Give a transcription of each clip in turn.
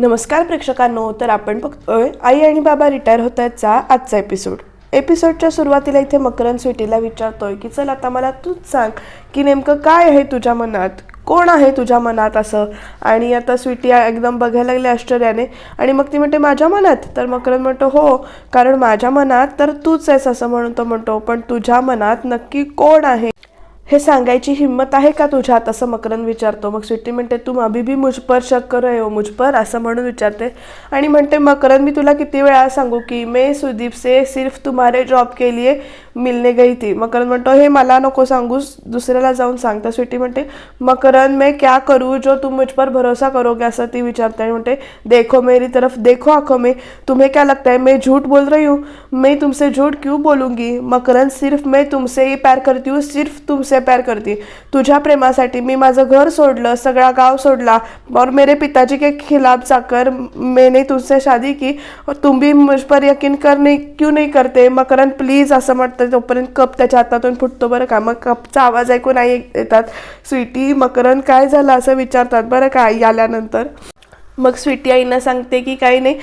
नमस्कार प्रेक्षकांनो तर आपण बघतोय आई आणि बाबा रिटायर होत आहेतचा आजचा एपिसोड एपिसोडच्या सुरुवातीला इथे मकरन स्वीटीला विचारतोय की चल आता मला तूच सांग की नेमकं काय आहे तुझ्या मनात? कोण आहे तुझ्या मनात असं? आणि आता स्वीटी एकदम बघायला लागले आश्चर्याने आणि मग ती म्हणते माझ्या मनात? तर मकरन म्हणतो हो कारण माझ्या मनात तर तूच आहेस असं म्हणून तो म्हणतो पण तुझ्या मनात नक्की कोण आहे? हे सांगायची हिंमत आहे का तुझ्यात असं मकरन विचारतो. मग स्वीटी म्हणते तू अभी भी मुझ पर शक कर हो मुझ पर? असं म्हणून विचारते. आणि म्हणते मकरन मी तुला किती वेळा सांगू की मे सुदीप से सिर्फ तुम्हारे जॉब के लिए मिलने गई थी. मकरन म्हणतो हे मला नको सांगूस दुसऱ्याला जाऊन सांग तर स्वीटी म्हणते मकरन मैं क्या करूँ जो तुम मुझ पर भरोसा करोगे? असं ती विचारते आणि म्हणते देखो मेरी तरफ देखो आखो में तुम्हें क्या लगता है मैं झूठ बोल रही हूँ? मैं तुमसे झूठ क्यों बोलूंगी? मकरन सिर्फ मैं तुमसे ही प्यार करती हूँ सिर्फ तुमसे प्यार करती तुझ्या प्रेमासाठी मी माझं घर सोडलं सगळा गाव सोडला और मेरे पिताजी के खिलाफ जाकर मैंने तुझसे शादी की. और तुम भी मुझ पर यकीन करने क्यों नहीं करते? मकरन प्लीज असं म्हणते. तोपर्यंत कप त्याच्या हातातून फुटतो बरं का. मग कपचा आवाज ऐकून आई येतात स्वीटी मकरन काय झालं? असं विचारतात बरं का आई आल्यानंतर. मग स्वीटी आईना सांगते की काही नाही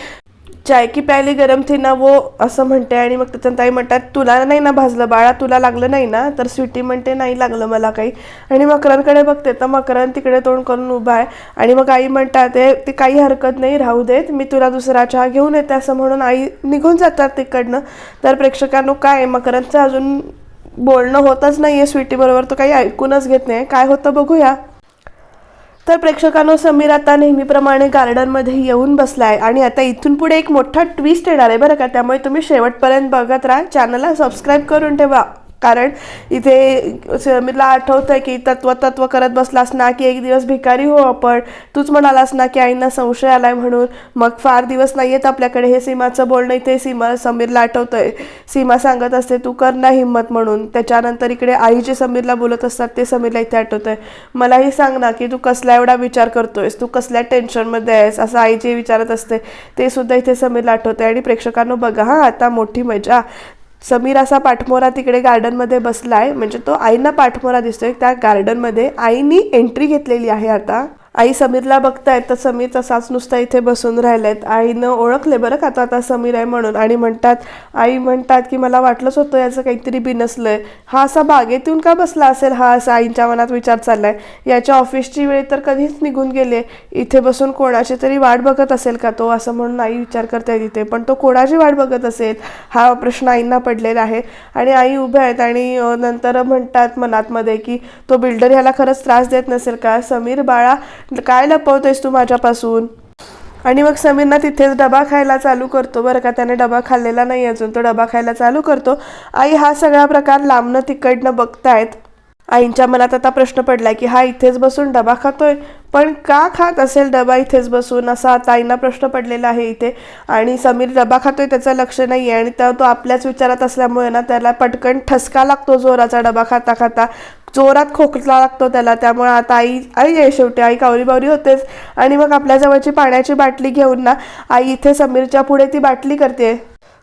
चाय की प्यायली गरम थी ना वो असं म्हणते आणि मग त्याच्यात ताई म्हणतात तुला नाही ना भाजलं बाळा तुला लागलं नाही ना? तर स्वीटी म्हणते नाही लागलं मला काही. आणि मकरांकडे बघते तर मकरान तिकडे तोंड करून उभा आहे. आणि मग आई म्हणतात ते ते काही हरकत नाही राहू देत मी तुला दुसरा चहा घेऊन येते असं म्हणून आई निघून जातात तिकडनं. तर प्रेक्षकांनो काय मकरांचं अजून बोलणं होतच नाही आहे स्वीटीबरोबर तो काही ऐकूनच घेत नाही. काय होतं बघूया. तर प्रेक्षकांनो समीर आता नेहमीप्रमाणे गार्डनमध्ये येऊन बसलाय आणि आता इथून पुढे एक मोठा ट्विस्ट येणार आहे बरं का? त्यामुळे तुम्ही शेवटपर्यंत बघत राहा. चॅनलला सबस्क्राईब करून ठेवा. कारण इथे समीरला आठवतं आहे की तत्व तत्व करत बसलास ना की एक दिवस भिकारी हो आपण. तूच म्हणालास ना की आईंना संशय आलाय म्हणून. मग फार दिवस नाही येत आपल्याकडे हे सीमाचं बोलणं. इथे सीमा समीरला आठवतंय. सीमा सांगत असते तू कर ना हिंमत म्हणून. त्याच्यानंतर इकडे आई जे समीरला बोलत असतात ते समीरला इथे आठवतंय. मलाही सांग ना की तू कसला एवढा विचार करतोयस? तू कसल्या टेन्शनमध्ये आहेस? असं आई जे विचारत असते ते सुद्धा इथे समीरला आठवतंय. आणि प्रेक्षकांनो बघा हा आता मोठी मजा. समीर असा पाठमोरा तिकडे गार्डनमध्ये बसलाय. म्हणजे तो आईना पाठमोरा दिसतोय. त्या गार्डनमध्ये आईनी एंट्री घेतलेली आहे आता. आई समीरला बघतायत तर समीर तसाच नुसता इथे बसून राहिलायत आईनं ओळखले बरं का? तो आता समीर आहे म्हणून. आणि म्हणतात आई म्हणतात की मला वाटलंच होतं याचं काहीतरी बिनसलंय हा असा बागेत येऊन का बसला असेल? हा असा आईंच्या मनात विचार चाललाय. याच्या ऑफिसची वेळ तर कधीच निघून गेले इथे बसून कोणाची तरी वाट बघत असेल का तो? असं म्हणून आई विचार करते तिथे. पण तो कोणाची वाट बघत असेल? हा प्रश्न आईंना पडलेला आहे. आणि आई उभ्या आहेत आणि नंतर म्हणतात मनातमध्ये की तो बिल्डर ह्याला खरंच त्रास देत नसेल का? समीर बाळा काय लपवतोयस तू माझ्यापासून? आणि मग समीरना तिथेच डबा खायला चालू करतो बरं का? त्याने डबा खाल्लेला नाही अजून. तो डबा खायला चालू करतो. आई हा सगळा प्रकार लांबनं तिकडनं बघतायत. आईंच्या मनात आता प्रश्न पडलाय की हा इथेच बसून डबा खातोय? पण का खात असेल डबा इथेच बसून? असा आता आईंना प्रश्न पडलेला आहे इथे. आणि समीर डबा खातोय त्याचं लक्ष नाही आहे आणि त्या तो आपल्याच विचारात असल्यामुळे ना त्याला पटकन ठसका लागतो जोराचा डबा खाता खाता. जोरात खोकला लागतो त्याला. त्यामुळे आता आई आई आहे शेवटी. आई कावरी बावरी होतेच. आणि मग आपल्याजवळची पाण्याची बाटली घेऊन ना आई इथे समीरच्या पुढे ती बाटली करते.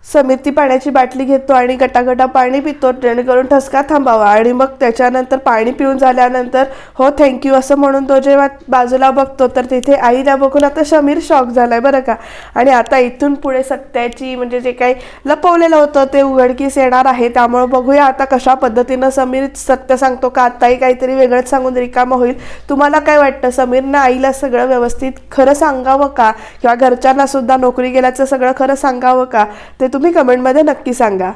समीर ती पाण्याची बाटली घेतो आणि गटागटा पाणी पितो जेणेकरून ठसका थांबावा. आणि मग त्याच्यानंतर पाणी पिऊन झाल्यानंतर हो थँक्यू असं म्हणून तो जेव्हा बाजूला बघतो तर तिथे आईला बघून आता समीर शॉक झाला आहे बरं का? आणि आता इथून पुढे सत्याची म्हणजे जे काही लपवलेलं होतं ते उघडकीस येणार आहे. त्यामुळे बघूया आता कशा पद्धतीनं समीर सत्य सांगतो का? आताही काहीतरी वेगळंच सांगून रिकामं होईल. तुम्हाला काय वाटतं? समीरनं आईला सगळं व्यवस्थित खरं सांगावं का? किंवा घरच्यांना सुद्धा नोकरी गेल्याचं सगळं खरं सांगावं का? ते तुम्ही कमेंटमध्ये नक्की सांगा.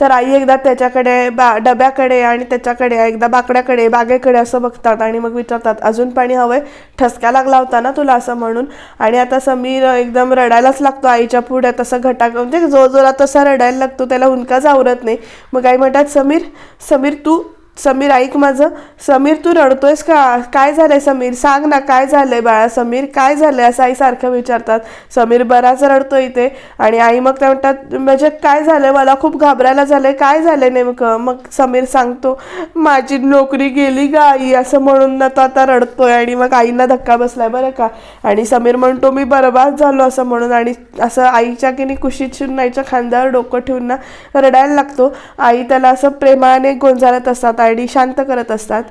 तर आई एकदा त्याच्याकडे बा डब्याकडे आणि त्याच्याकडे एकदा बाकड्याकडे बागेकडे असं बघतात आणि मग विचारतात अजून पाणी हवंय? ठसका लागला होता ना तुला असं म्हणून? आणि आता समीर एकदम रडायलाच लागतो आईच्या पुढे तसं घटा म्हणजे जो जोरात तसा रडायला लागतो त्याला हुंकाच आवरत नाही. मग आई म्हणतात समीर समीर तू समीर ऐक माझं. समीर तू रडतोयस का? काय झालंय समीर? सांग ना काय झालंय बाळा? समीर काय झालंय? असं आई सारखं विचारतात. समीर बराच रडतो इथे. आणि आई मग त्या म्हणतात म्हणजे काय झालंय? मला खूप घाबरायला झालंय. काय झालंय नेमकं? मग समीर सांगतो माझी नोकरी गेली का आई. असं म्हणून ना तो आता रडतोय आणि मग आईना धक्का बसलाय बरं का. आणि समीर म्हणतो मी बरबाद झालो. असं म्हणून आणि असं आईच्या की नाही कुशीत शिरून आईच्या खांद्यावर डोकं ठेवून ना रडायला लागतो. आई त्याला असं प्रेमाने गोंजारत असतात. आणि शांत करत असतात.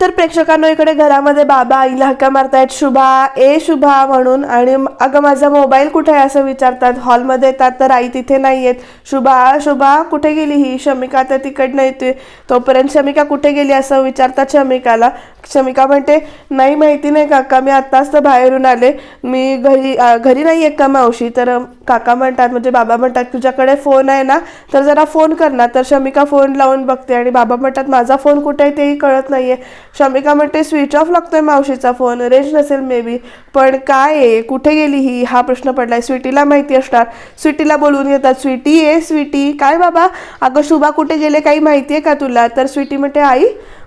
तर प्रेक्षकांनो इकडे घरामध्ये बाबा आईला हक्का मारतायत शुभा. ए शुभा म्हणून. आणि अगं माझा मोबाईल कुठे आहे असं विचारतात. हॉलमध्ये येतात तर आई तिथे नाही आहेत शुभा शुभा कुठे गेली ही? शमिका तर तिकडनं येते. तोपर्यंत शमिका कुठे गेली असं विचारतात शमिकाला. शमिका म्हणते नाही माहिती नाही काका. मी आत्ताच तर बाहेरून आले. मी घरी घरी नाही आहे का मावशी? तर काका म्हणतात म्हणजे बाबा म्हणतात तुझ्याकडे फोन आहे ना तर जरा फोन कर ना. तर शमिका फोन लावून बघते. आणि बाबा म्हणतात माझा फोन कुठे आहे तेही कळत नाही आहे शमिका म्हणते स्विच ऑफ लागतोय मावशीचा फोन रेंज नसेल मे बी पण काय आहे? कुठे गेली ही? हा प्रश्न पडलाय. स्वीटीला माहिती असणार. स्वीटीला बोलून येतात स्वीटी ये स्वीटी. काय बाबा? अगं शुभा कुठे गेले काही माहिती आहे का तुला? तर स्वीटी म्हणते आई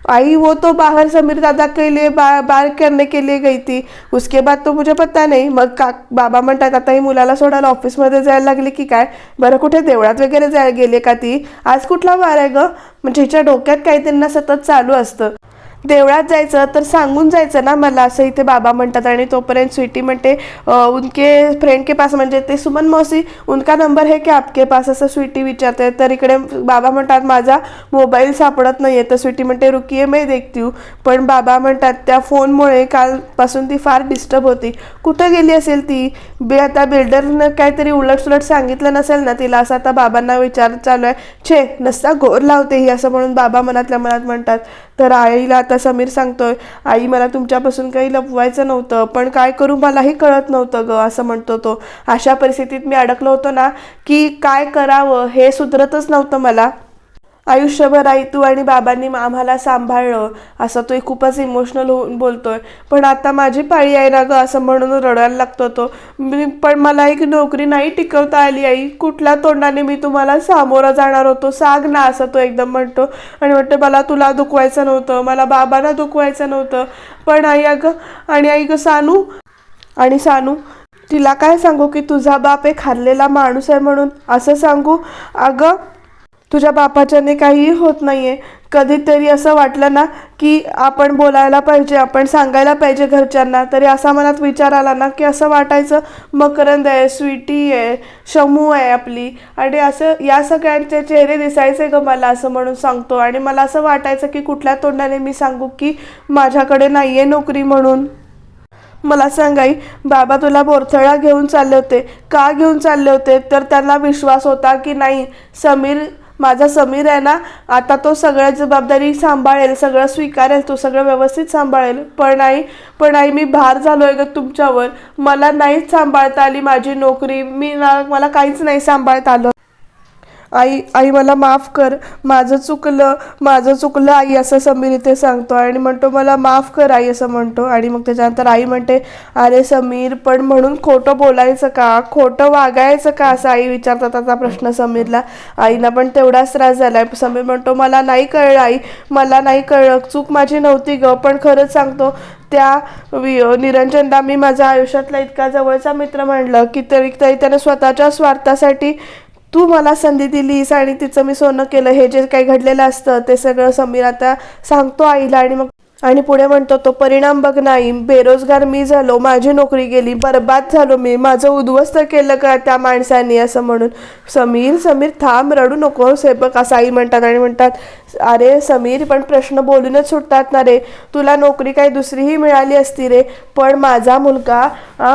आई वो तो बाहर. समीर दादा के लिए बा, बार करने के लिए गई थी. उसके बाद तो मुझे पत्ता नाही. मग का बाबा म्हणतात आता ही मुलाला सोडायला ऑफिसमध्ये जायला लागले की काय? बरं कुठे देवळात वगैरे जायला गेले का ती? आज कुठला वार आहे ग? म्हणजे हिच्या डोक्यात काही त्यांना सतत चालू असतं. देवळात जायचं तर सांगून जायचं ना मला असं इथे बाबा म्हणतात. आणि तोपर्यंत स्वीटी म्हणते उनके फ्रेंड के पास म्हणजे ते सुमन मौसी उनका नंबर है की आपके पास? असं स्वीटी विचारते. तर इकडे बाबा म्हणतात माझा मोबाईल सापडत नाही आहे तर स्वीटी म्हणते रुकिये मी देखती हूँ. पण बाबा म्हणतात त्या फोनमुळे कालपासून ती फार डिस्टर्ब होती. कुठं गेली असेल ती? बे आता बिल्डरनं काहीतरी उलटसुलट सांगितलं नसेल ना तिला असं आता बाबांना विचार चालू आहे. छे नसता गोर लावते ही असं म्हणून बाबा मनातल्या मनात म्हणतात. तर आईला आता समीर सांगतोय आई मला तुमच्यापासून काही लपवायचं नव्हतं पण काय करू मलाही कळत नव्हतं ग असं म्हणतो तो. अशा परिस्थितीत मी अडकलो होतो ना की काय करावं हे सुधरतच नव्हतं मला. आयुष्यभर आई तू आणि बाबांनी आम्हाला सांभाळलं. असं तो खूपच इमोशनल होऊन बोलतोय. पण आता माझी पाळी आहे ना ग असं म्हणून रडायला लागतो तो. मी पण मला एक नोकरी नाही टिकवता आली आई. कुठल्या तोंडाने मी तुम्हाला सामोरं जाणार होतो? सांग ना असं तो एकदम म्हणतो. आणि म्हणतो मला तुला दुखवायचं नव्हतं. मला बाबांना दुखवायचं नव्हतं. पण आई अगं आणि आई ग सानू आणि सानू तिला काय सांगू की तुझा बाप एक हरलेला माणूस आहे म्हणून? असं सांगू? अगं तुझ्या बापाच्याने काहीही होत नाही आहे कधीतरी असं वाटलं ना की आपण बोलायला पाहिजे आपण सांगायला पाहिजे घरच्यांना. तरी असा मनात विचार आला ना की असं वाटायचं मकरंद आहे स्वीटी आहे शमू आहे आपली. आणि असं या सगळ्यांचे चेहरे दिसायचे ग मला असं म्हणून सांगतो. आणि मला असं वाटायचं की कुठल्या तोंडाने मी सांगू की माझ्याकडे नाही आहे नोकरी म्हणून. मला सांगाई बाबा तुला बोरथळा घेऊन चालले होते. का घेऊन चालले होते? तर त्यांना विश्वास होता की नाही. समीर माझा समीर आहे ना आता तो सगळ्या जबाबदारी सांभाळेल सगळं स्वीकारेल तो सगळं व्यवस्थित सांभाळेल. पण आई पण आई मी भार झालो आहे ग तुमच्यावर. मला नाहीच सांभाळता आली माझी नोकरी. मी ना मला काहीच नाही सांभाळता आलं. आई आई मला माफ कर. माझं चुकलं माझं चुकलं आई असं समीर इथे सांगतो. आणि म्हणतो मला माफ कर आई असं म्हणतो. आणि मग त्याच्यानंतर आई म्हणते अरे समीर पण म्हणून खोटं बोलायचं का? खोटं वागायचं का? असं आई विचारतात आता प्रश्न समीरला. आईना पण तेवढाच त्रास झाला आहे समीर म्हणतो मला नाही कळलं आई. मला नाही कळलं. चूक माझी नव्हती ग. पण खरंच सांगतो त्या वि- निरंजनला मी माझ्या आयुष्यातला इतका जवळचा मित्र म्हणलं की तरी तरी त्याने स्वतःच्या स्वार्थासाठी तू मला संधी दिलीस आणि तिचं मी सोनं केलं हे जे काही घडलेलं असतं ते सगळं समीर आता सांगतो आईला आणि मग आणि पुढे म्हणतो तो परिणाम बघ नाही बेरोजगार मी झालो माझी नोकरी गेली बरबाद झालो मी माझं उद्ध्वस्त केलं का त्या माणसाने? असं म्हणून समीर समीर थांब रडू नको हे बघ असं आई म्हणतात आणि म्हणतात अरे समीर पण प्रश्न बोलूनच सुटतात ना रे. तुला नोकरी काही दुसरीही मिळाली असती रे. पण माझा मुलगा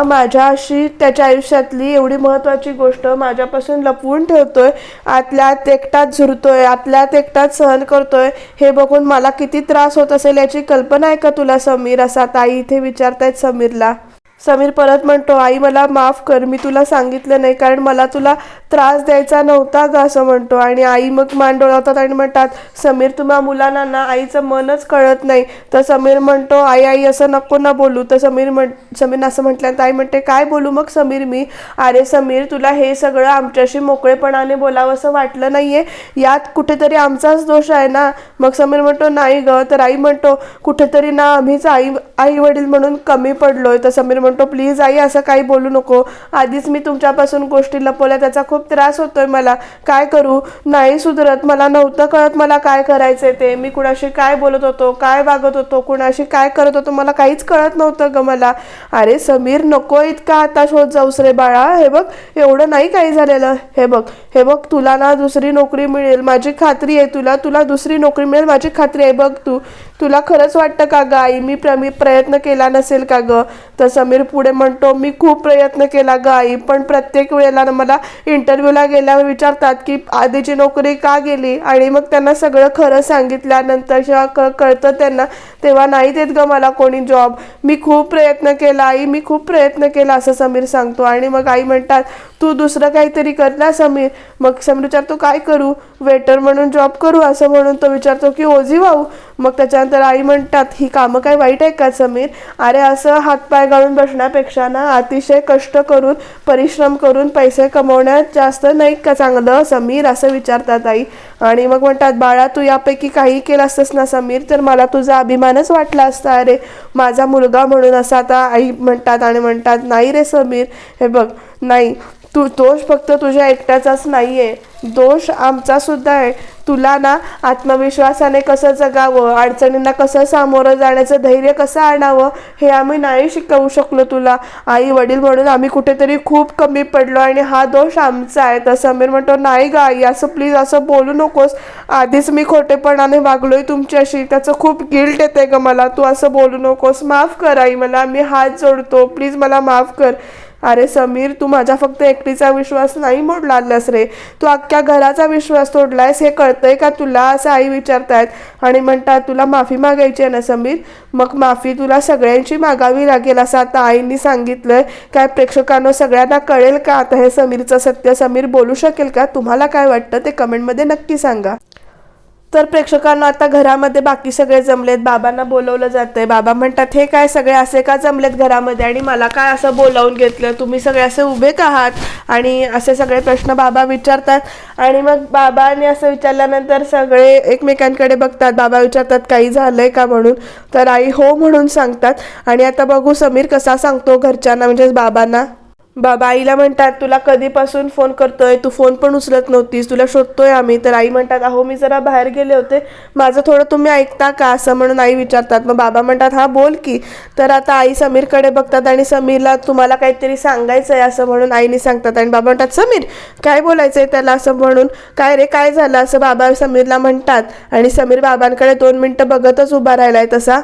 माझ्या अशी त्याच्या आयुष्यातली एवढी महत्त्वाची गोष्ट माझ्यापासून लपवून ठेवतोय. आतल्यात एकटाच झुरतोय आतल्यात एकटाच सहन करतोय. हे बघून मला किती त्रास होत असेल याची कल्पना आहे का तुला समीर? असा ताई इथे विचारतायत समीरला. समीर परत म्हणतो आई मला माफ कर मी तुला सांगितलं नाही कारण मला तुला त्रास द्यायचा नव्हता का असं म्हणतो. आणि आई मग मान डोळवतात आणि म्हणतात समीर तुम्हा मुलांना ना आईचं मनच कळत नाही. तर समीर म्हणतो आई आई असं नको ना बोलू. तर समीर म्हण समीर असं म्हटल्यानंतर आई म्हणते काय बोलू मग समीर मी? अरे समीर तुला हे सगळं आमच्याशी मोकळेपणाने बोलावं असं वाटलं आहे यात कुठेतरी आमचाच दोष आहे ना. मग समीर म्हणतो नाही ग. तर आई म्हणतो कुठेतरी ना आम्हीच आई आई वडील म्हणून कमी पडलोय. तर समीर म्हणतो प्लीज आई असं काही बोलू नको. आधीच मी तुमच्यापासून गोष्टी लपवल्या त्याचा खूप त्रास होतोय मला. काय करू? नाही सुधरत. मला नव्हतं कळत मला काय करायचंय ते. मी कुणाशी काय बोलत होतो काय वागत होतो कुणाशी काय करत होतो मला काहीच कळत नव्हतं ग मला. अरे समीर नको इतका आता शोध जाऊस रे बाळा. हे बघ एवढं नाही काही झालेलं. हे बघ हे बघ तुला ना दुसरी नोकरी मिळेल. माझी खात्री आहे तुला. तुला दुसरी नोकरी मिळेल. माझी खात्री आहे. बघ तू. तुला खरंच वाटतं का ग आई? मी प्र मी प्रयत्न केला नसेल का ग? तर समीर पुढे म्हणतो मी खूप प्रयत्न केला ग आई पण प्रत्येक वेळेला मला इंटरव्ह्यूला गेल्यावर विचारतात की आधीची नोकरी का गेली? आणि मग त्यांना सगळं खरं सांगितल्यानंतर जेव्हा क कळतं त्यांना तेव्हा नाही देत ग मला कोणी जॉब मी खूप प्रयत्न केला आई मी खूप प्रयत्न केला असं समीर सांगतो. आणि मग आई म्हणतात तू दुसरं काहीतरी कर ना समीर. मग समीर विचारतो काय करू? वेटर म्हणून जॉब करू? असं म्हणून तो विचारतो की ओझी भाऊ मग त्याच्यानंतर आई म्हणतात ही कामं काय वाईट आहे का समीर? अरे असं हातपाय गाळून बसण्यापेक्षा ना अतिशय कष्ट करून परिश्रम करून पैसे कमवण्यात जास्त नाही का चांगलं समीर? असं विचारतात आई. आणि मग म्हणतात बाळा तू यापैकी काही केलं असतंस ना समीर? तर मला तुझा अभिमानच वाटला असता. अरे माझा मुलगा म्हणून असं आता आई म्हणतात आणि म्हणतात नाही रे समीर. हे बघ नाही. तू दोष फक्त तुझ्या एकट्याचाच नाही आहे दोष आमचा सुद्धा आहे. तुला ना आत्मविश्वासाने कसं जगावं? अडचणींना कसं सामोरं जाण्याचं धैर्य कसं आणावं? हे आम्ही नाही शिकवू शकलो तुला. आई वडील म्हणून आम्ही कुठेतरी खूप कमी पडलो आणि हा दोष आमचा आहे. तर समीर म्हणतो नाही ग आई असं प्लीज असं बोलू नकोस. आधीच मी खोटेपणाने वागलोय तुमच्याशी. त्याचं खूप गिल्ट येते ग मला. तू असं बोलू नकोस. माफ कर आई मला. मी हात जोडतो. प्लीज मला माफ कर. अरे समीर तू माझा फक्त एकटीचा विश्वास नाही मोडलास रे. तू अख्ख्या घराचा विश्वास तोडलायस हे कळतंय का तुला? असं आई विचारतायत. आणि म्हणतात तुला माफी मागायची आहे ना समीर? मग माफी तुला सगळ्यांची मागावी लागेल असं आता आईंनी सांगितलंय. काय प्रेक्षकांना सगळ्यांना कळेल का? आता हे समीरचं सत्य समीर बोलू शकेल का? तुम्हाला काय वाटतं ते कमेंटमध्ये नक्की सांगा. तर प्रेक्षकांना आता घरामध्ये बाकी सगळे जमलेत. बाबांना बोलवलं जातंय. बाबा म्हणतात हे काय सगळे असे का जमलेत घरामध्ये? आणि मला काय असं बोलावून घेतलं? तुम्ही सगळे असे उभे का आहात. आणि असे सगळे प्रश्न बाबा विचारतात. आणि मग बाबांनी असं विचारल्यानंतर सगळे एकमेकांकडे बघतात. बाबा विचारतात काही झालंय का म्हणून? तर आई हो म्हणून सांगतात. आणि आता बघू समीर कसा सांगतो घरच्यांना म्हणजेच बाबांना. बाबा आईला म्हणतात तुला कधीपासून फोन करतोय? तू फोन पण उचलत नव्हतीस. तुला शोधतोय आम्ही. तर आई म्हणतात अहो मी जरा बाहेर गेले होते. माझं थोडं तुम्ही ऐकता का? असं म्हणून आई विचारतात. मग बाबा म्हणतात हा बोल की. तर आता आई समीरकडे बघतात आणि समीरला तुम्हाला काहीतरी सांगायचं आहे असं म्हणून आईने सांगतात. आणि बाबा म्हणतात समीर काय बोलायचं आहे त्याला? असं म्हणून काय रे काय झालं? असं बाबा समीरला म्हणतात. आणि समीर बाबांकडे दोन मिनटं बघतच उभा राहिला आहे तसा.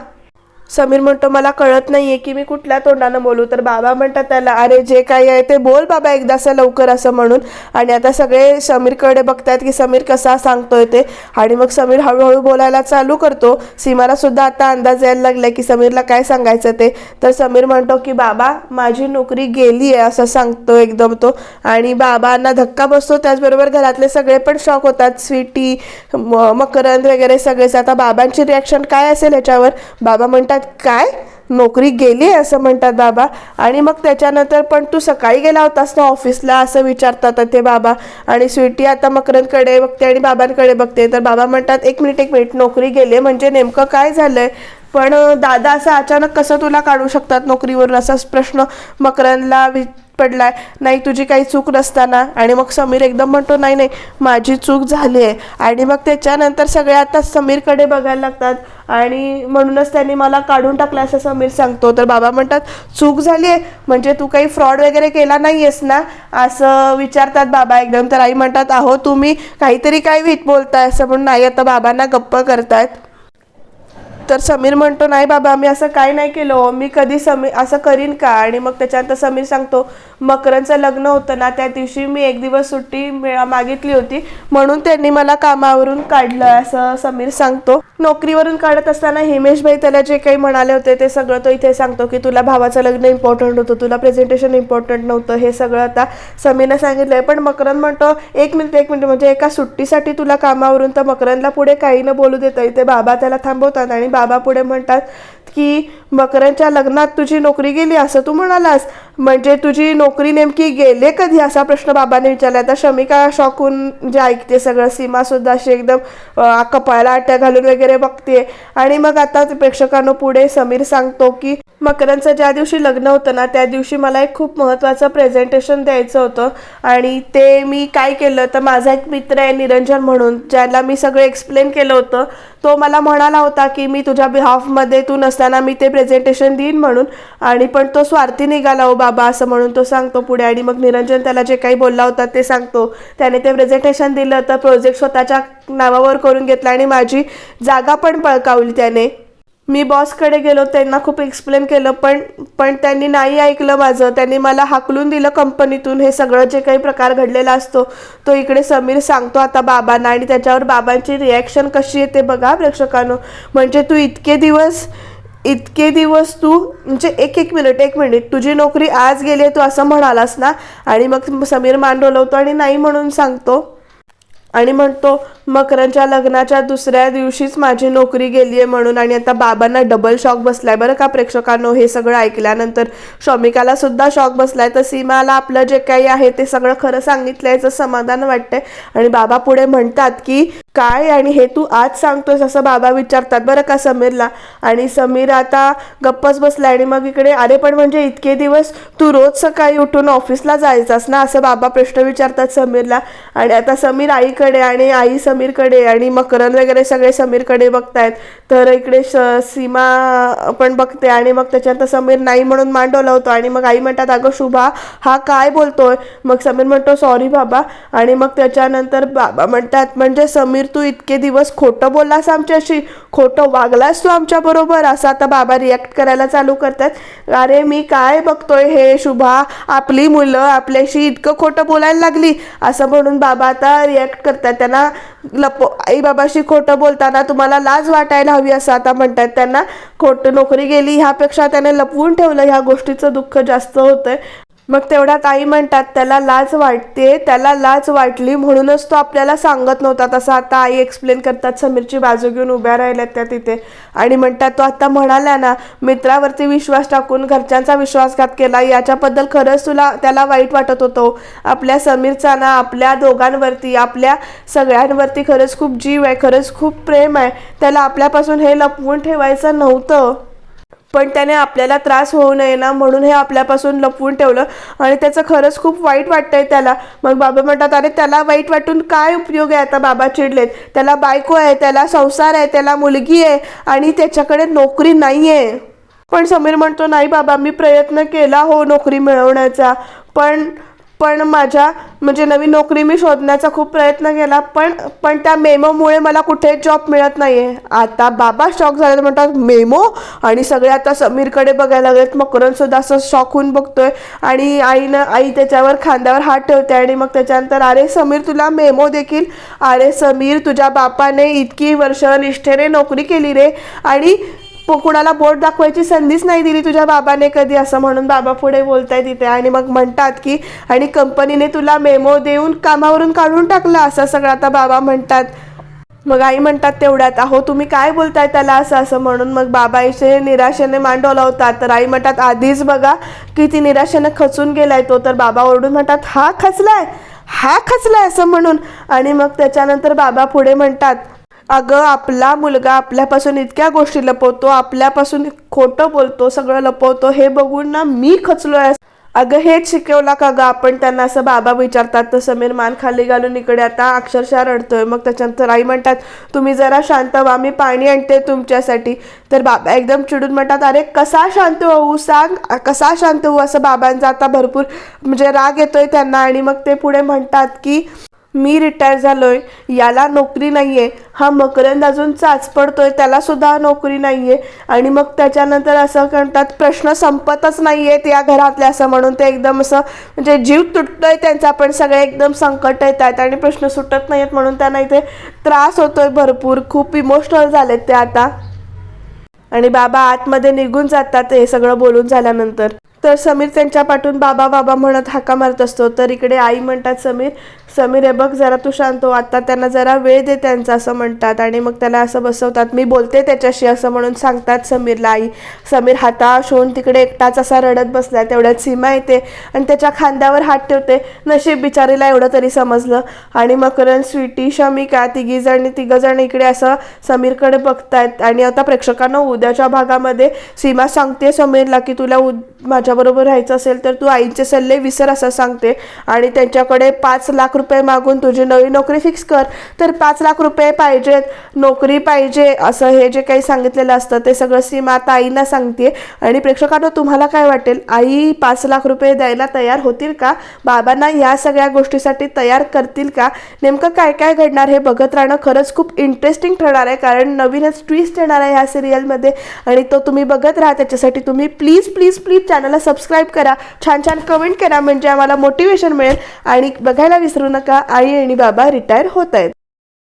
समीर म्हणतो मला कळत नाहीये की मी कुठल्या तोंडानं बोलू. तर बाबा म्हणतात त्याला अरे जे काही आहे ते बोल बाबा एकदा असं लवकर असं म्हणून. आणि आता सगळे समीरकडे बघतायत की समीर कसा सांगतोय ते. आणि मग समीर हळूहळू बोलायला चालू करतो. सीमाला सुद्धा आता अंदाज यायला लागलाय की समीरला काय सांगायचं ते. तर समीर म्हणतो की बाबा माझी नोकरी गेली आहे असं सांगतो एकदम तो. आणि बाबांना धक्का बसतो. त्याचबरोबर घरातले सगळे पण शॉक होतात. स्वीटी मकरंद वगैरे सगळेच. आता बाबांची रिॲक्शन काय असेल याच्यावर बाबा म्हणतात काय? नोकरी गेली आहे असं म्हणतात बाबा. आणि मग त्याच्यानंतर पण तू सकाळी गेला होतास ना ऑफिसला असं विचारतात ते बाबा. आणि स्वीटी आता मकरंदकडे बघते आणि बाबांकडे बघते. तर बाबा म्हणतात एक मिनिट एक मिनिट नोकरी गेले म्हणजे नेमकं काय झालंय? पण दादा असं अचानक कसं तुला काढू शकतात नोकरीवरून? असाच प्रश्न मकरंदला वि पडलाय. नाही तुझी काही चूक नसताना. आणि मग समीर एकदम म्हणतो नाही नाही माझी चूक झाली आहे. आणि मग त्याच्यानंतर सगळे आता समीरकडे बघायला लागतात. आणि म्हणूनच त्यांनी मला काढून टाकलं असं समीर सांगतो. तर बाबा म्हणतात चूक झाली आहे. म्हणजे तू काही फ्रॉड वगैरे केला नाही आहेस ना? असं विचारतात बाबा एकदम. तर आई म्हणतात अहो तुम्ही काहीतरी काय वीट बोलताय. असं म्हणून आई आता बाबांना गप्प करतायत. तर समीर म्हणतो नाही बाबा मी असं काय नाही केलं. मी कधी समीर असं करीन का? आणि मग त्याच्यानंतर समीर सांगतो मकरंचं लग्न होतं ना त्या दिवशी मी एक दिवस सुट्टी मिळा मागितली होती. म्हणून त्यांनी मला कामावरून काढलं असं समीर सांगतो. नोकरीवरून काढत असताना हिमेश भाई त्याला जे काही म्हणाले होते ते सगळं तो इथे सांगतो की तुला भावाचं लग्न इम्पॉर्टंट होतं तुला प्रेझेंटेशन इम्पॉर्टंट नव्हतं हे सगळं आता समीरनं सांगितलंय. पण मकरंद म्हणतो एक मिनिट एक मिनिट म्हणजे एका सुट्टीसाठी तुला कामावरून तर मकरंदला पुढे काही न बोलू देता इथे बाबा त्याला थांबवतात आणि बाबा पुढे म्हणतात की मकरांच्या लग्नात तुझी नोकरी गेली असं तू म्हणालास. म्हणजे तुझी नोकरी नेमकी गेले कधी? असा प्रश्न बाबाने विचारला. आता शमिका शॉकून जे ऐकते सगळं सीमा सुद्धा अशी एकदम कपाळाला आट्या घालून वगैरे बघते. आणि मग आता प्रेक्षकांनो प्रेक्षकांना पुढे समीर सांगतो की मकरांचं ज्या दिवशी लग्न होतं ना त्या दिवशी मला एक खूप महत्त्वाचं प्रेझेंटेशन द्यायचं होतं. आणि ते मी काय केलं? तर माझा एक मित्र आहे निरंजन म्हणून ज्याला मी सगळं एक्सप्लेन केलं होतं. तो मला म्हणाला होता की मी तुझ्या बिहाफमध्ये तू नसताना मी ते प्रेझेंटेशन देईन म्हणून. आणि पण तो स्वार्थी निघाला हो बाबा असं म्हणून तो सांगतो पुढे. आणि मग निरंजन त्याला जे काही बोलला होता ते सांगतो. त्याने ते प्रेझेंटेशन दिलं तर प्रोजेक्ट स्वतःच्या नावावर करून घेतला आणि माझी जागा पण बळकावली त्याने. मी बॉसकडे गेलो त्यांना खूप एक्सप्लेन केलं पण पण त्यांनी नाही ऐकलं माझं. त्यांनी मला हाकलून दिलं कंपनीतून हे सगळं जे काही प्रकार घडलेला असतो तो इकडे समीर सांगतो आता बाबांना आणि त्याच्यावर बाबांची रिॲक्शन कशी येते बघा प्रेक्षकांनो. म्हणजे तू इतके दिवस इतके दिवस तू म्हणजे एक एक मिनिट एक मिनिट तुझी नोकरी आज गेली आहे तू असं म्हणालास ना? आणि मग समीर मान डोलवतो आणि नाही म्हणून सांगतो. आणि म्हणतो मकरांच्या लग्नाच्या दुसऱ्या दिवशीच माझी नोकरी गेली आहे म्हणून आणि आता बाबांना डबल शॉक बसलाय. बरं का प्रेक्षकांनो हे सगळं ऐकल्यानंतर शॉमिकाला सुद्धा शॉक बसलाय. तर सीमाला आपलं जे काही आहे ते सगळं खरं सांगितलं याचं समाधान वाटतंय. आणि बाबा पुढे म्हणतात की काय आणि हे तू आज सांगतोयस असं बाबा विचारतात. बरं का समीरला. आणि समीर आता गप्पच बसला आणि मग इकडे अरे पण म्हणजे इतके दिवस तू रोज सकाळी उठून ऑफिसला जायचास ना? असं बाबा प्रश्न विचारतात समीरला. आणि आता समीर आईकडे आणि आई समीरकडे आणि मकरन वगैरे सगळे समीरकडे बघतायत. तर इकडे श सीमा पण बघते आणि मग त्याच्यानंतर समीर नाही म्हणून मांडवला होतो. आणि मग आई म्हणतात अगं शुभा हा काय बोलतोय? मग समीर म्हणतो सॉरी बाबा. आणि मग त्याच्यानंतर बाबा म्हणतात म्हणजे समीर तू इतके दिवस खोटं बोललास आमच्याशी? खोटं वागलास तू आमच्या बरोबर? असं आता बाबा रिॲक्ट करायला चालू करतात. अरे मी काय बघतोय हे शुभा? आपली मुलं आपल्याशी इतकं खोटं बोलायला लागली. असं म्हणून बाबा आता रिॲक्ट करतात. त्यांना लपो आई बाबाशी खोटं बोलताना तुम्हाला लाज वाटायला हवी असं आता म्हणतात. त्यांना खोटं नोकरी गेली ह्यापेक्षा त्याने लपवून ठेवलं ह्या गोष्टीचं दुःख जास्त होतंय. मग तेवढ्यात आई म्हणतात त्याला लाज वाटते त्याला लाज वाटली म्हणूनच तो आपल्याला सांगत नव्हता. तसं आता आई एक्सप्लेन करतात समीरची बाजू घेऊन उभ्या राहिल्यात त्या तिथे. आणि म्हणतात तो आता म्हणाला ना मित्रावरती विश्वास टाकून घरच्यांचा विश्वासघात केला याच्याबद्दल खरंच तुला त्याला वाईट वाटत होतो. आपल्या समीरचा ना आपल्या दोघांवरती आपल्या सगळ्यांवरती खरंच खूप जीव आहे खरंच खूप प्रेम आहे. त्याला आपल्यापासून हे लपवून ठेवायचं नव्हतं. पण त्याने आपल्याला त्रास होऊ नये ना म्हणून हे आपल्यापासून लपवून ठेवलं. आणि त्याचं खरंच खूप वाईट वाटतंय त्याला. मग बाबा म्हणतात अरे त्याला वाईट वाटून काय उपयोग आहे आता बाबा चिडलेत? त्याला बायको आहे त्याला संसार आहे त्याला मुलगी आहे आणि त्याच्याकडे नोकरी नाही आहे पण समीर म्हणतो नाही बाबा मी प्रयत्न केला हो नोकरी मिळवण्याचा. पण पण माझ्या म्हणजे नवीन नोकरी मी शोधण्याचा खूप प्रयत्न केला पण पण त्या मेमोमुळे मला कुठे जॉब मिळत नाही आहे आता बाबा शॉक झाले म्हणतात मेमो? आणि सगळे आता समीरकडे बघायला लागलेत. मकरनसुद्धा असं शॉक होऊन बघतोय. आणि आईनं आई त्याच्यावर खांद्यावर हात ठेवते आणि मग त्याच्यानंतर अरे समीर तुला मेमो देखील? अरे समीर तुझ्या बापाने इतकी वर्ष निष्ठेने नोकरी केली रे. आणि कुणाला बोट दाखवायची संधीच नाही दिली तुझ्या बाबाने कधी असं म्हणून बाबा पुढे बोलताय तिथे. आणि मग म्हणतात की आणि कंपनीने तुला मेमो देऊन कामावरून काढून टाकलं असं सगळं आता बाबा म्हणतात. मग आई म्हणतात तेवढ्यात अहो तुम्ही काय बोलताय त्याला? असं असं म्हणून मग बाबाईचे निराशेने मान डोलावतात. तर आई म्हणतात आधीच बघा किती निराशेने खचून गेलाय तो. तर बाबा ओरडून म्हणतात हा खचलाय हा खचलाय असं म्हणून. आणि मग त्याच्यानंतर बाबा पुढे म्हणतात अगं आपला मुलगा आपल्यापासून इतक्या गोष्टी लपवतो आपल्यापासून खोटं बोलतो सगळं लपवतो हे बघून ना मी खचलोय अगं हेच शिकवला का ग आपण त्यांना असं बाबा विचारतात तर समीर मान खाली घालून इकडे आता अक्षरशः रडतोय. मग त्याच्यानंतर आई म्हणतात तुम्ही जरा शांत व्हा मी पाणी आणते तुमच्यासाठी. तर बाबा एकदम चिडून म्हणतात अरे कसा शांत होऊ सांग कसा शांत होऊ? असं बाबांचा आता भरपूर म्हणजे राग येतोय त्यांना. आणि मग ते पुढे म्हणतात की मी रिटायर झालोय याला नोकरी नाहीये. हा मकरंद अजून चाच पडतोय त्याला सुद्धा नोकरी नाहीये. आणि मग त्याच्यानंतर असं म्हणतात प्रश्न संपतच नाहीयेत या घरातले असं म्हणून ते एकदम असं म्हणजे जीव तुटतोय त्यांचा पण सगळे एकदम संकट येत आहेत आणि प्रश्न सुटत नाही आहेत म्हणून त्यांना इथे त्रास होतोय भरपूर. खूप इमोशनल झालेत ते आता. आणि बाबा आतमध्ये निघून जातात हे सगळं बोलून झाल्यानंतर. तर समीर त्यांच्या पाठून बाबा बाबा म्हणत हाका मारत असतो. तर इकडे आई म्हणतात समीर समीर हे बघ जरा तू शांत हो. आता त्यांना जरा वेळ दे त्यांचा असं म्हणतात. आणि मग त्याला असं बसवतात मी बोलते त्याच्याशी असं म्हणून सांगतात समीरला आई. समीर हाताश होऊन तिकडे एकटाच असा रडत बसला. तेवढ्यात सीमा येते आणि त्याच्या खांद्यावर हात ठेवते. नशीब बिचारीला एवढं तरी समजलं. आणि मकरन स्वीटी शमिका तिघी जण तिघं जण इकडे असं समीरकडे बघतायत. आणि आता प्रेक्षकांना उद्याच्या भागामध्ये सीमा सांगते समीरला की तुला उद माझ्या माझ्याबरोबर राहायचं असेल तर तू आईचे सल्ले विसर असं सांगते. आणि त्यांच्याकडे पाच लाख रुपये मागून तुझी नवी नोकरी फिक्स कर. तर पाच लाख रुपये पाहिजेत नोकरी पाहिजे असं हे जे काही सांगितलेलं असतं ते सगळं सीमा आता आईना सांगते आणि प्रेक्षकांना तुम्हाला काय वाटेल? आई पाच लाख रुपये द्यायला तयार होतील का? बाबांना या सगळ्या गोष्टीसाठी तयार करतील का? नेमकं काय काय घडणार हे बघत राहणं खरंच खूप इंटरेस्टिंग ठरणार आहे. कारण नवीनच ट्विस्ट येणार आहे ह्या सिरियलमध्ये आणि तो तुम्ही बघत राहा त्याच्यासाठी तुम्ही प्लीज प्लीज प्लीज चॅनलला सबस्क्राईब करा. छान छान कमेंट करा म्हणजे आम्हाला मोटिवेशन मिळेल. आणि बघायला विसरू नका. आई आणि बाबा रिटायर होत आहेत.